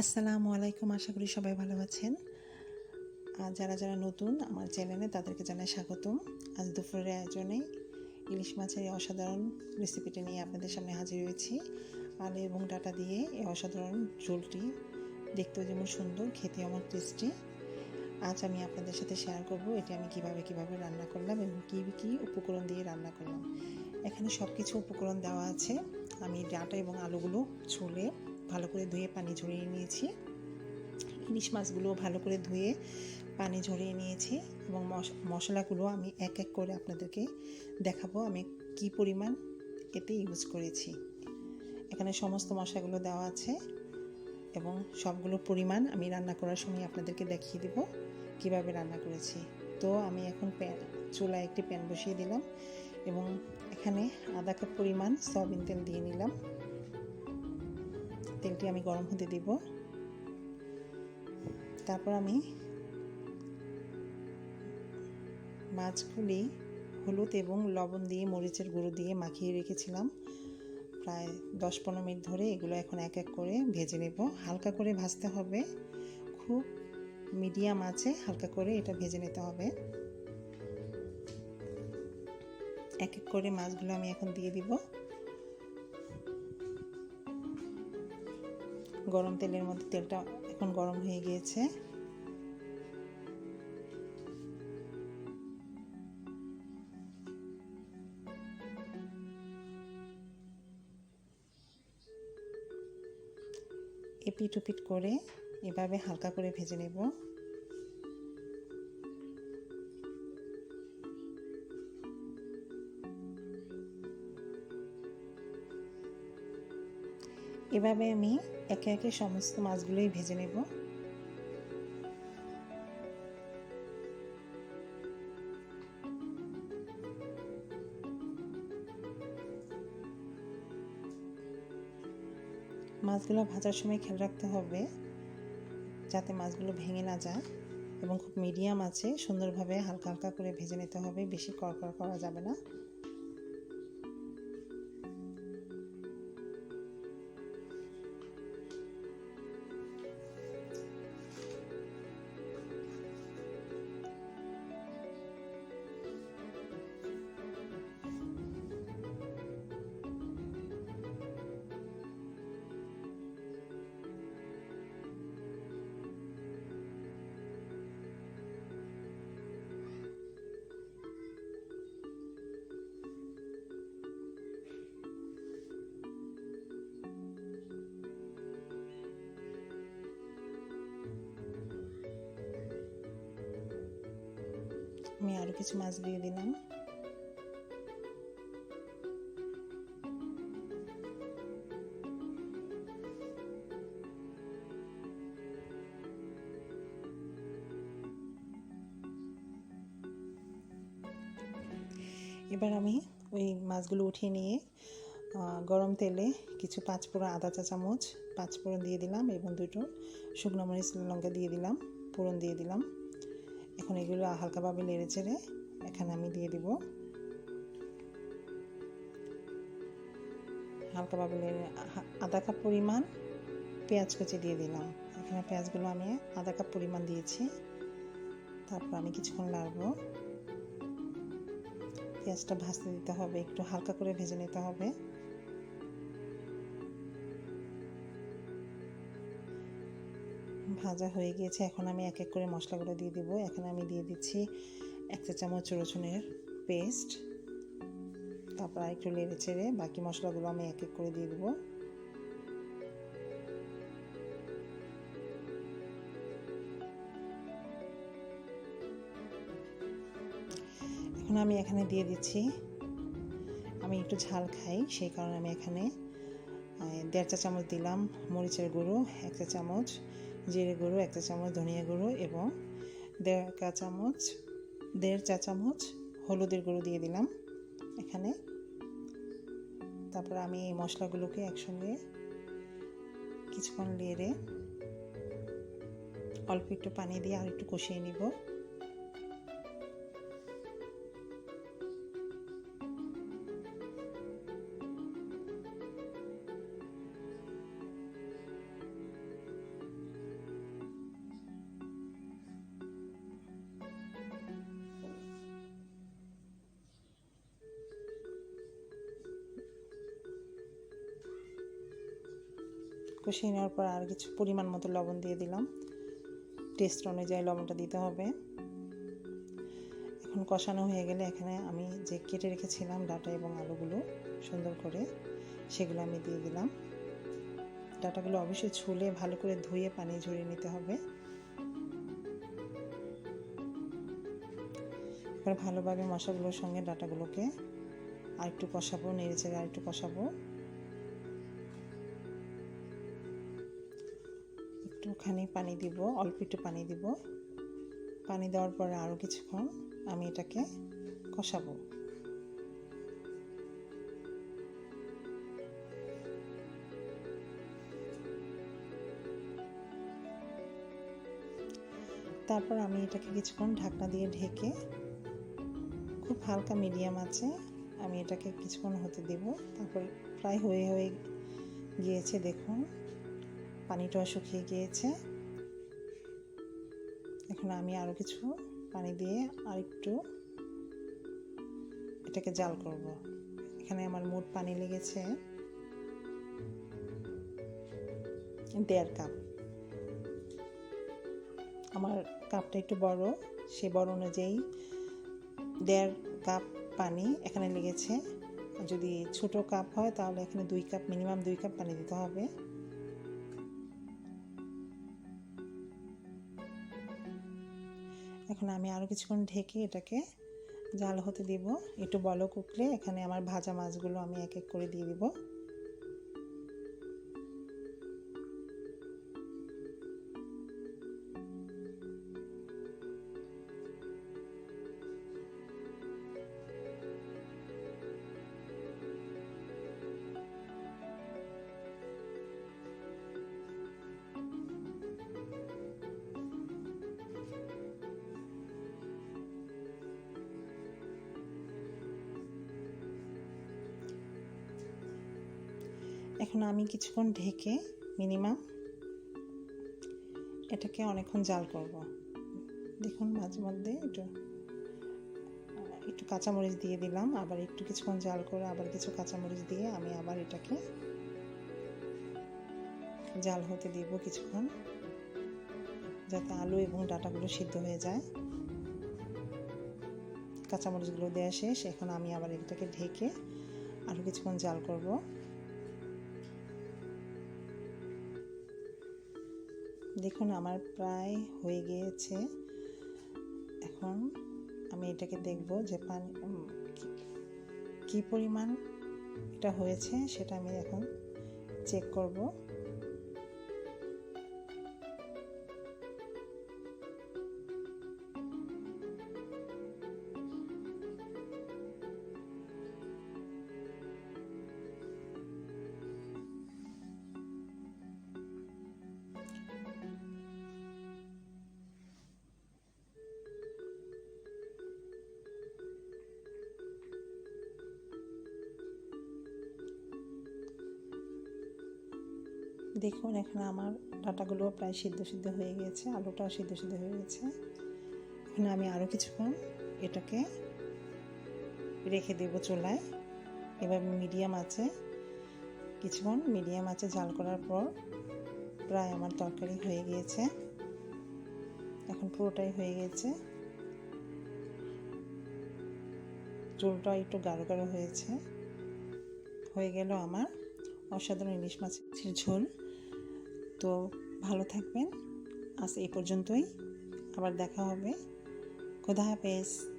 আসসালামু আলাইকুম, আশা করি সবাই ভালো আছেন। আর যারা যারা নতুন আমার চ্যানেলে, তাদেরকে জানাই স্বাগতম। আজ দুপুরের আয়োজনে ইলিশ মাছের এই অসাধারণ রেসিপিটি নিয়ে আপনাদের সামনে হাজির হয়েছি। আলু এবং ডাটা দিয়ে এই অসাধারণ ঝোলটি দেখতেও যেমন সুন্দর খেতে আমার টেস্টি। আজ আমি আপনাদের সাথে শেয়ার করব এটি আমি কীভাবে কীভাবে রান্না করলাম এবং কী কী উপকরণ দিয়ে রান্না করলাম। এখানে সব কিছু উপকরণ দেওয়া আছে। আমি ডাটা এবং আলুগুলো ছুলে ভালো করে ধুয়ে পানি ঝরিয়ে নিয়েছি। ইলিশ মাছগুলো ভালো করে ধুয়ে পানি ঝরিয়ে নিয়েছি এবং মশলাগুলো আমি এক এক করে আপনাদেরকে দেখাবো আমি কি পরিমাণ এতে ইউজ করেছি। এখানে সমস্ত মশলাগুলো দেওয়া আছে এবং সবগুলো পরিমাণ আমি রান্না করার সময় আপনাদেরকে দেখিয়ে দেব কীভাবে রান্না করেছি। তো আমি এখন প্যান, চুলায় একটি প্যান বসিয়ে দিলাম এবং এখানে আধা কাপ পরিমাণ সয়াবিন তেল দিয়ে নিলাম। তেলটি আমি গরম হতে দিব। তারপর আমি মাছগুলি হলুদ এবং লবণ দিয়ে, মরিচের গুঁড়ো দিয়ে মাখিয়ে রেখেছিলাম। প্রায় দশ পনেরো মিনিট ধরে এগুলো এখন এক এক করে ভেজে নেব। হালকা করে ভাজতে হবে। খুব মিডিয়াম আছে, হালকা করে এটা ভেজে নিতে হবে। এক এক করে মাছগুলো আমি এখন দিয়ে দিব। গরম তেলের মধ্যে তেলটা এখন গরম হয়ে গিয়েছে। এপিট উপিট করে এভাবে হালকা করে ভেজে নেব। এভাবে আমি একে একে সমস্ত মাছগুলোই ভেজে নেব। মাছগুলো ভাজার সময় খেয়াল রাখতে হবে যাতে মাছগুলো ভেঙে না যায় এবং খুব মিডিয়াম আছে, সুন্দরভাবে হালকা হালকা করে ভেজে নিতে হবে, বেশি কড়কড় করা যাবে না। আমি আরও কিছু মাছ দিয়ে দিলাম। এবার আমি ওই মাছগুলো উঠিয়ে নিয়ে গরম তেলে কিছু পাঁচ পাঁচফোড়ন আদা চা চামচ পাঁচ পাঁচফোড়ন দিয়ে দিলাম এবং দুটো শুকনো মরিচ, লঙ্কা দিয়ে দিলাম, ফোড়ন দিয়ে দিলাম। এখন এগুলো হালকাভাবে নেড়ে চেড়ে এখানে আমি দিয়ে দিব। হালকাভাবে নেড়ে আধা কাপ পরিমাণ পেঁয়াজ কুচি দিয়ে দিলাম। এখানে পেঁয়াজগুলো আমি আধা কাপ পরিমাণ দিয়েছি। তারপর আমি কিছুক্ষণ লাড়বো পেঁয়াজটা ভাজতে দিতে হবে, একটু হালকা করে ভেজে নিতে হবে। ভাজা হয়ে গিয়েছে। এখন আমি এক এক করে মশলাগুলো দিয়ে দিব। এখানে আমি দিয়ে দিচ্ছি এক চা চামচ রসুনের পেস্ট। তারপর একটু লেড়ে চেড়ে বাকি মশলাগুলো আমি এক এক করে দিয়ে দেবো। এখন আমি এখানে দিয়ে দিচ্ছি, আমি একটু ঝাল খাই, সেই কারণে আমি এখানে দেড় চা চামচ দিলাম মরিচের গুঁড়ো, এক চা চামচ জিরে গুঁড়ো, এক চা চামচ ধনিয়া গুঁড়ো এবং দেড় চা চামচ, দেড় চা চামচ হলুদের গুঁড়ো দিয়ে দিলাম এখানে। তারপর আমি এই মশলাগুলোকে একসঙ্গে কিছুক্ষণ লেড়ে অল্প একটু পানি দিয়ে আর একটু কষিয়ে নিব। কষিয়ে নেওয়ার পর আর কিছু পরিমাণ মতো লবণ দিয়ে দিলাম। টেস্ট অনুযায়ী লবণটা দিতে হবে। এখন কষানো হয়ে গেলে এখানে আমি যে কেটে রেখেছিলাম ডাটা এবং আলুগুলো সুন্দর করে, সেগুলো আমি দিয়ে দিলাম। ডাটাগুলো অবশ্যই ছুলে ভালো করে ধুয়ে পানি ঝরিয়ে নিতে হবে। এবার ভালোভাবে মশলাগুলোর সঙ্গে ডাটাগুলোকে আর একটু কষাবো, নেড়ে চেড়ে আর একটু কষাবো। একটুখানি পানি দিব, অল্প একটু পানি দিব। পানি দেওয়ার পরে আরও কিছুক্ষণ আমি এটাকে কষাবো। তারপর আমি এটাকে কিছুক্ষণ ঢাকনা দিয়ে ঢেকে খুব হালকা মিডিয়াম আছে, আমি এটাকে কিছুক্ষণ হতে দেব। তারপর প্রায় হয়ে হয়ে গিয়েছে, দেখুন। পানিটাও শুকিয়ে গিয়েছে। এখন আমি আরও কিছু পানি দিয়ে আর একটু এটাকে জাল করব। এখানে আমার মোট পানি লেগেছে দেড় কাপ। আমার কাপটা একটু বড়, সে বড় অনুযায়ী দেড় কাপ পানি এখানে লেগেছে। যদি ছোট কাপ হয় তাহলে এখানে দুই কাপ, মিনিমাম দুই কাপ পানি দিতে হবে। এখন আমি আরও কিছুক্ষণ ঢেকে এটাকে জাল হতে দিব। একটু বলক উঠলে এখানে আমার ভাজা মাছগুলো আমি এক এক করে দিয়ে দিব। এখন আমি কিছুক্ষণ ঢেকে মিনিমাম এটাকে অনেকক্ষণ জাল করব। দেখুন মাঝে মধ্যে একটু একটু কাঁচামরিচ দিয়ে দিলাম, আবার একটু কিছুক্ষণ জাল করে আবার কিছু কাঁচামরিচ দিয়ে আমি আবার এটাকে জাল হতে দিব কিছুক্ষণ, যাতে আলু এবং ডাটাগুলো সিদ্ধ হয়ে যায়। কাঁচামরিচগুলো দেওয়া শেষ, এখন আমি আবার এটাকে ঢেকে আরও কিছুক্ষণ জাল করব। দেখুন, আমার প্রায় হয়ে গিয়েছে। এখন আমি এটাকে দেখব যে পানি কী পরিমাণ এটা হয়েছে সেটা আমি এখন চেক করব। দেখুন, এখানে আমার ডাটাগুলো প্রায় সিদ্ধ সিদ্ধ হয়ে গিয়েছে আলুটাও সিদ্ধ সিদ্ধ হয়ে গেছে। এখানে আমি আরও কিছুক্ষণ এটাকে রেখে দেব চুলায়। এবার মিডিয়াম আছে কিছুক্ষণ মিডিয়াম আছে জাল করার পর প্রায় আমার তরকারি হয়ে গিয়েছে। এখন পুরোটাই হয়ে গেছে। চুলটা একটু গাঢ় গাঢ় হয়েছে। হয়ে গেল আমার অসাধারণ ইলিশ মাছের ঝোল। তো ভালো থাকবেন। আজ এই পর্যন্তই। আবার দেখা হবে। খোদা হাফেজ।